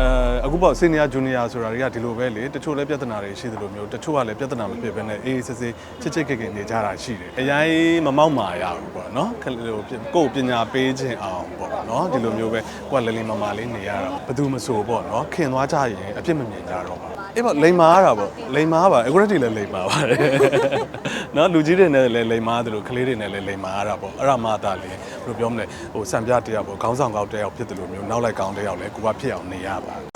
အဲ အခုပေါ့စီနီယာဂျူနီယာဆိုတာတွေကဒီလိုပဲလေတချို့လည်းပြဿနာတွေရှိသလိုမျိုးတချို့ကလည်းပြဿနာမဖြစ်ဘဲနဲ့အေးအေးဆေးဆေးချစ်ချစ်ခင်ခင်နေကြတာရှိတယ်အရင်မမောက်မာရဘူးပေါ့နော်ခလေးကိုကိုယ်ပညာပေးခြင်းအောင်ပေါ့နော်ဒီလိုမျိုးပဲကိုယ်ကလလေးမမာလေးနေရတာဘယ်သူမဆိုပေါ့နော်ခင်သွားကြရင်အပြစ်မမြင်ကြတော့ပါအေးပေါ့လိန်မာရတာပေါ့လိန်မာပါအခုတည်းကလည်းလိန်မာပါတယ်နော်လူကြီးတွေနဲ့လည်းလိန်မာတယ်လို့ကလေးတွေနဲ့လည်းလိန်မာရတာပေါ့အဲ့ဒါမှသာလေဘယ်လိုပြောမလဲဟိုစံပြတယောက်ပေါ့ခေါင်းဆောင်ကောက်တယောက်ဖြစ်တယ်လို့မျိုးနောက်လိုက်ကောင်းတယောက်လည်းကိုကဖြစ်အောင်နေရပါ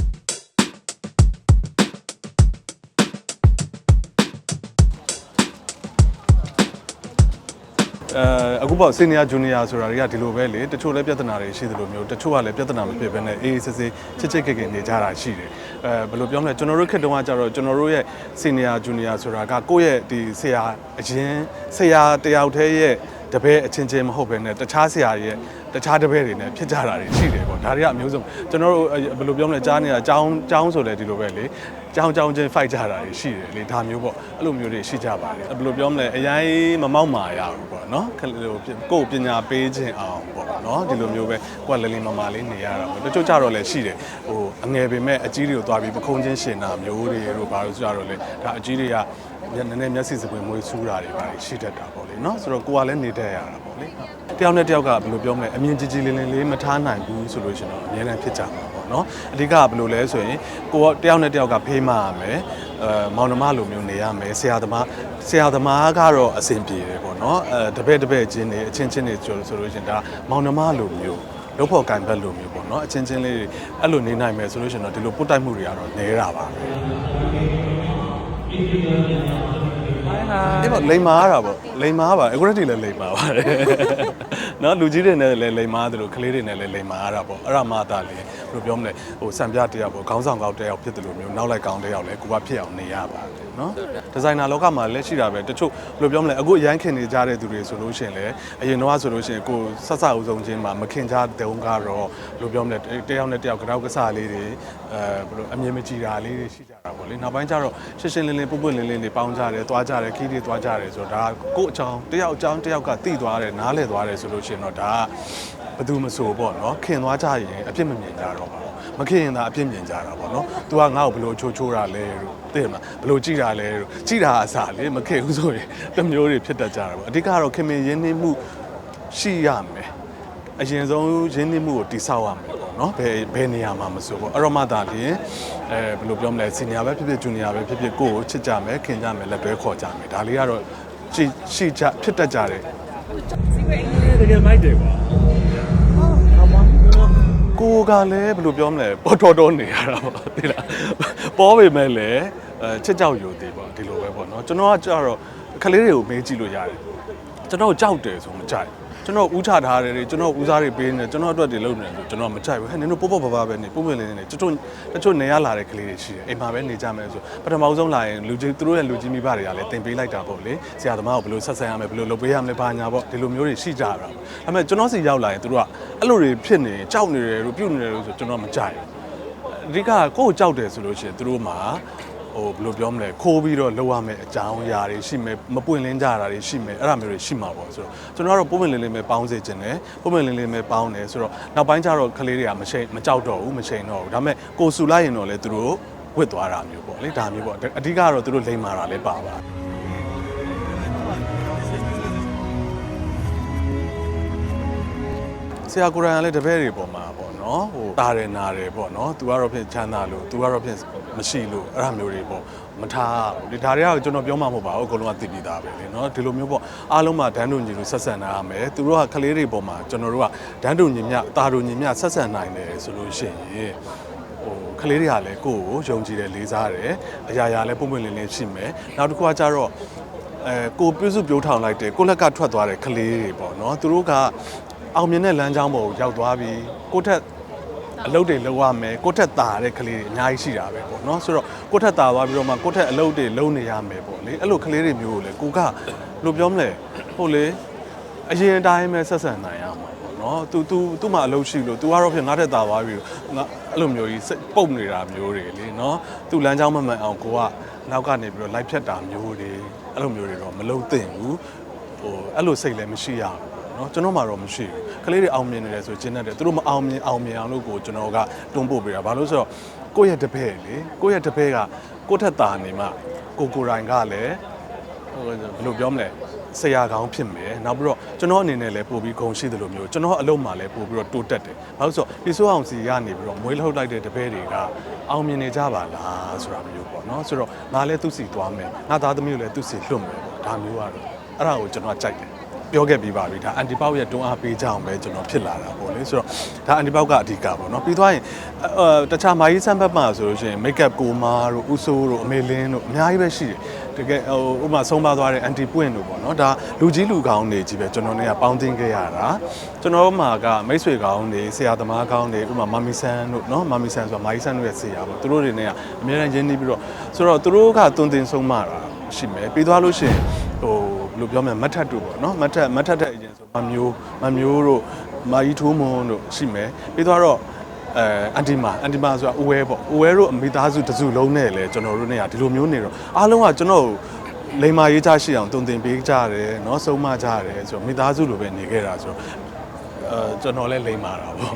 အဲအခုပေါ့စီနီယာဂျူနီယာဆိုတာတွေကဒီလိုပဲလေတချို့လည်းပြဿနာတွေရှိသလိုမျိုးတချို့ကလည်းပြဿနာမဖြစ်ဘဲနဲ့အေးအေးဆေးဆေးချစ်ချစ်ခင်ခင်နေကြတာရှိတယ်အဲဘယ်လိုပြောမလဲကျွန်တော်တို့ခေတ်တုန်းကကြတော့ကျွန်တော်တို့ရဲ့စီနီယာဂျူနီယာဆိုတာကကိုယ့်ရဲ့ဒီဆရာအရင်ဆရာတယောက်တည်းရဲ့ တပည့်အချင်းချင်းမဟုတ်ဘဲနဲ့တခြားဆရာတွေရဲ့တခြားတပည့်တွေနဲ့ဖြစ်ကြတာတွေရှိတယ်ပေါ့ဒါတွေကအမျိုးစုံကျွန်တော်တို့ဘယ်လိုပြောမလဲကြားနေတာအကြောင်းအကြောင်းဆိုလည်းဒီလိုပဲလေကြောင်းကြောင်းချင်း fight ကြတာတွေရှိတယ်လေဒါမျိုးပေါ့အဲ့လိုမျိုးတွေရှိကြပါတယ်ဘယ်လိုပြောမလဲအရင်မမောက်မာရဘူးပေါ့နော်ခလေးကိုကိုယ်ပညာပေးခြင်းအောင်ပေါ့နော်ဒီလိုမျိုးပဲကိုယ်ကလလေးမမာလေးနေရတာပေါ့တချို့ကြတော့လည်းရှိတယ်ဟိုအငယ်ပင်မဲ့အကြီးတွေကိုသွားပြီးပခုံးချင်းရှင်တာမျိုးတွေတို့ဘာလို့ဆိုကြတော့လေဒါအကြီးတွေက နည်းနည်းမျက်စိစပွင့်မွေးစူးတာတွေပါရှိတတ်တာပေါ့လေနော်ဆိုတော့ကိုကလည်းနေတတ်ရတာပေါ့လေတယောက်နဲ့တယောက်ကဘယ်လိုပြောမလဲအမြင်ကြီးကြီးလင်းလင်းလေးမထားနိုင်ဘူးဆိုလို့ရှင်တော့အများနဲ့ဖြစ်ကြမှာပေါ့နော်အဓိကကဘယ်လိုလဲဆိုရင်ကိုကတယောက်နဲ့တယောက်ကဖေးမရမယ်အဲမောင်နှမလိုမျိုးနေရမယ်ဆရာသမားဆရာသမားကတော့အဆင်ပြေတယ်ပေါ့နော်အဲတပည့်တပည့်ချင်းနေအချင်းချင်းနေဆိုဆိုလို့ရှင်ဒါမောင်နှမလိုမျိုးလို့ဖို့ကန်ဘက်လိုမျိုးပေါ့နော်အချင်းချင်းလေးတွေအဲ့လိုနေနိုင်မယ်ဆိုလို့ရှင်တော့ဒီလိုပုတ်တိုက်မှုတွေကတော့နေတာပါပဲ ဒီပေါ့လိန်မာရတာပေါ့လိန်မာပါအခုတည်းကလည်းလိန်မာပါတယ်နော်လူကြီးတွေနဲ့လည်းလိန်မာတယ်လို့ကလေးတွေနဲ့လည်းလိန်မာရတာပေါ့အဲ့ဒါမှသာလေဘယ်လိုပြောမလဲဟိုစံပြတယောက်ပေါ့ခေါင်းဆောင်ကောက်တယောက်ဖြစ်တယ်လို့မျိုးနောက်လိုက်ကောင်းတယောက်လည်းကိုကဖြစ်အောင်နေရပါတယ် နော်ဒီဇိုင်နာလောကမှာလည်းရှိတာပဲတချို့ဘယ်လိုပြောမလဲအခုအရန်ခင်နေကြတဲ့သူတွေဆိုလို့ရှိရင်လည်းအရင်တော့ဆိုလို့ရှိရင်ကိုဆက်ဆအုပ်ဆုံးချင်းမှာမခင်ကြတဲ့ုံကတော့ဘယ်လိုပြောမလဲတယောက်နဲ့တယောက်ကြောက်ကစားလေးတွေအဲဘယ်လိုအမြင်မကြည်တာလေးတွေရှိကြတာပေါ့လေနောက်ပိုင်းကျတော့ရှင်းရှင်းလင်းလင်းပုပ်ပွလင်းလင်းတွေပေါင်းကြတယ်သွားကြတယ်ခီးတွေသွားကြတယ်ဆိုတော့ဒါကကို့အချောင်းတယောက်အချောင်းတယောက်ကတိသွားတယ်နားလဲသွားတယ်ဆိုလို့ရှိရင်တော့ဒါကဘယ်သူမဆိုပေါ့နော်ခင်သွားကြရင်အပြစ်မမြင်ကြတော့ပါဘူး မခင်ရင်သာအပြစ်မြင်ကြတာပေါ့နော်။ तू ကငါ့ကိုဘယ်လိုချိုးချိုးတာလဲလို့သိတယ်မလား။ဘယ်လိုကြည့်တာလဲလို့ကြည့်တာအစားလေမခင်ဘူးဆိုရင်တစ်မျိုးတွေဖြစ်တတ်ကြတာပေါ့။အဓိကတော့ခင်မင်ရင်းနှီးမှုရှိရမယ်။အရင်ဆုံးရင်းနှီးမှုကိုတိဆောက်ရမယ်ပေါ့နော်။ဘယ်ဘယ်နေရာမှာမဆိုပေါ့။အဲ့တော့မှသာလျှင်အဲဘယ်လိုပြောမလဲစီနီယာပဲဖြစ်ဖြစ်ဂျူနီယာပဲဖြစ်ဖြစ်ကိုယ့်ကိုချစ်ကြမယ်ခင်ကြမယ်လက်တွဲခေါ်ကြမယ်။ဒါလေးကတော့ရှိရှိကြဖြစ်တတ်ကြတယ်တကယ်မိုက်တယ်ကွာကို ကလည်းဘယ်လိုပြောမလဲပေါ်တော်တော်နေရတာပေါ့သိလားပေါ်ပေမဲ့လည်းအဲချစ်ကြောက်ယူသေးပေါ့ဒီလိုပဲပေါ့နော်ကျွန်တော်ကကြတော့ကလေးတွေကိုမေးကြည့်လို့ရတယ်ကျွန်တော်ကြောက်တယ်ဆိုမကြိုက် ကျွန်တော်ဥချထားတယ်တွေကျွန်တော်ဦးစားတွေပေးနေတယ်ကျွန်တော်အတွက်တွေလုပ်နေတယ်ဆိုကျွန်တော်မကြိုက်ဘူးဟဲ့နင်တို့ပေါ့ပေါ့ပါပါပဲနေပုံပွင့်လေးနေတချို့တချို့နေရလာတဲ့ကလေးတွေရှိတယ်အိမ်မှာပဲနေကြမယ်ဆိုပထမဆုံးလာရင်လူကြီးသူတို့ရဲ့လူကြီးမိဘတွေကလည်းတင်ပေးလိုက်တာပေါ့လေဆရာသမားကိုဘယ်လိုဆက်ဆံရမလဲဘယ်လိုလုပ်ပေးရမလဲဘာညာပေါ့ဒီလိုမျိုးတွေရှိကြတာပေါ့ဒါပေမဲ့ကျွန်တော်စီရောက်လာရင်သူတို့ကအဲ့လိုတွေဖြစ်နေကြောက်နေတယ်လို့ပြုတ်နေတယ်လို့ဆိုကျွန်တော်မကြိုက်ဘူးအဓိကကိုယ့်ကိုကြောက်တယ်ဆိုလို့ရှိရင်သူတို့မှာ ဟိုဘယ်လိုပြောမလဲခိုးပြီးတော့လောက်ရမယ့်အကြောင်းအရာတွေရှိမယ်မပွင့်လင်းကြတာတွေရှိမယ်အဲ့ဒါမျိုးတွေရှိမှာပေါ့ဆိုတော့ကျွန်တော်ကတော့ပုံမှန်လင်းလင်းပဲပေါင်းစေခြင်းတယ်ပုံမှန်လင်းလင်းပဲပေါင်းတယ်ဆိုတော့နောက်ပိုင်းကျတော့ကလေးတွေကမချိန်မကြောက်တော့ဘူးမချိန်တော့ဘူးဒါပေမဲ့ကိုယ်ဆူလိုက်ရင်တော့လေသူတို့ဝစ်သွားတာမျိုးပေါ့လေဒါမျိုးပေါ့အဓိကတော့သူတို့လိမ္မာတာလည်းပါပါ ဆရာကိုရန်ကလည်းတပည့်တွေပေါ်မှာပေါ့နော်ဟိုတာတယ်နာတယ်ပေါ့နော်သူကတော့ဖြင့်ချမ်းသာလို့သူကတော့ဖြင့်မရှိလို့အဲ့ဒါမျိုးတွေပေါ့မထားဘူးဒီဒါတွေကကျွန်တော်ပြောမှမဟုတ်ပါဘူးအကုန်လုံးကသိပြီးသားပဲလေနော်ဒီလိုမျိုးပေါ့အားလုံးမှာဒန်းတူညီလို့ဆက်ဆံနိုင်ရမယ်သူတို့ကကလေးတွေပေါ်မှာကျွန်တော်တို့ကဒန်းတူညီမျှတာတူညီမျှဆက်ဆံနိုင်တယ်ဆိုလို့ရှိရင်ဟိုကလေးတွေကလည်းကိုယ့်ကိုယုံကြည်တယ်လေးစားတယ်အရာရာလည်းပုံပွင့်လင်းလင်းရှိမယ်နောက်တစ်ခုကကြတော့အဲကိုပြုစုပြောထောင်လိုက်တယ်ကိုလက်ကထွက်သွားတဲ့ကလေးတွေပေါ့နော်သူတို့က အောင်မြင်တဲ့လမ်းကြောင်းပေါ်ကိုရောက်သွားပြီကိုထက်အလုပ်တွေလုပ်ရမယ်ကိုထက်တာတဲ့ကလေးတွေအများကြီးရှိတာပဲပေါ့နော်ဆိုတော့ကိုထက်တာသွားပြီးတော့မှကိုထက်အလုပ်တွေလုပ်နေရမယ်ပေါ့လေအဲ့လိုကလေးတွေမျိုးကိုလေကိုကဘယ်လိုပြောမလဲဟုတ်လေအရင်အတိုင်းပဲဆက်ဆံနိုင်ရမှာပေါ့နော်။ तू तू သူ့မှာအလုပ်ရှိလို့ तू ကတော့ဖြစ်ငါထက်တာသွားပြီးငါအဲ့လိုမျိုးကြီးစိတ်ပုတ်နေတာမျိုးတွေလေနော်။ तू လမ်းကြောင်းမမှန်အောင်ကိုကနောက်ကနေပြီးတော့လိုက်ဖြတ်တာမျိုးတွေအဲ့လိုမျိုးတွေတော့မလုပ်သင့်ဘူး။ဟိုအဲ့လိုစိတ်လည်းမရှိရဘူး နော်ကျွန်တော်မှတော့မရှိဘူးကလေးတွေအောင်မြင်နေတယ်ဆိုကျင်းတတ်တယ်သူတို့မအောင်မြင်အောင်မြင်အောင်လို့ကိုကျွန်တော်ကတွန်းပို့ပေးတာဘာလို့ဆိုတော့ကိုယ့်ရဲ့တပည့်လေကိုယ့်ရဲ့တပည့်ကကိုယ့်ထက်သာနေမှကိုကိုယ်တိုင်ကလည်းဟိုဘယ်လိုပြောမလဲဆရာကောင်းဖြစ်မယ်နောက်ပြီးတော့ကျွန်တော်အနေနဲ့လည်းပို့ပြီးဂုဏ်ရှိတယ်လို့မျိုးကျွန်တော်အလုပ်မှာလည်းပို့ပြီးတော့တိုးတက်တယ်ဘာလို့ဆိုတော့ဒီဆိုအောင်စီကနေပြီးတော့မွေးလှုပ်လိုက်တဲ့တပည့်တွေကအောင်မြင်နေကြပါလားဆိုတာမျိုးပေါ့နော်ဆိုတော့ငါလည်းသူ့စီသွားမယ်ငါသားသမီးကိုလည်းသူ့စီလွတ်မယ်ပေါ့ဒါမျိုးကတော့အဲ့ဒါကိုကျွန်တော်ကကြိုက်တယ် ပြောခဲ့ပြီးပါပြီဒါအန်တီပေါက်ရဲ့တွန်းအားပေးကြအောင်ပဲကျွန်တော်ဖြစ်လာတာပေါ့လေဆိုတော့ဒါအန်တီပေါက်ကအဓိကပေါ့နော်ပြီးသွားရင်အဲတခြားမာကြီးဆန်းဘက်မှာဆိုလို့ရှိရင်မိတ်ကပ်ကိုမာတို့ဥဆိုးတို့အမေလင်းတို့အများကြီးပဲရှိတယ်တကယ်ဟိုဥပမာဆုံးပါသွားတဲ့အန်တီပွင့်တို့ပေါ့နော်ဒါလူကြီးလူကောင်းတွေကြီးပဲကျွန်တော်နဲ့ကပေါင်းသင်းခဲ့ရတာကျွန်တော်တို့မှာကမိတ်ဆွေကောင်းတွေဆရာသမားကောင်းတွေဥပမာမာမီဆန်းတို့နော်မာမီဆန်းဆိုတာမာကြီးဆန်းတို့ရဲ့ဆရာပေါ့သူတို့တွေနဲ့ကအများအားရင်းနှီးပြီးတော့ဆိုတော့သူတို့ကသွန်သင်ဆုံးမတာရှိမယ်ပြီးသွားလို့ရှိရင်ဟိုဘယ် လိုပြောမလဲမတ်ထတ်တို့ပေါ့နော်မတ်ထတ်မတ်ထတ်တဲ့အရင်ဆိုမမျိုးမမျိုးတို့မာကြီးထိုးမွန်တို့ရှိမယ်ပြီးတော့တော့အဲအန်တီမာအန်တီမာဆိုတာဦးဝဲပေါ့ဦးဝဲတို့အမိသားစုတစ်စုလုံးနဲ့လေကျွန်တော်တို့နဲ့ကဒီလိုမျိုးနေတော့အားလုံးကကျွန်တော်ကိုလိမ္မာရေးချရှိအောင်တုံတင်ပေးကြတယ်เนาะဆုံးမကြတယ်ဆိုတော့မိသားစုလိုပဲနေခဲ့တာဆိုတော့အဲကျွန်တော်လည်းလိမ္မာတာပေါ့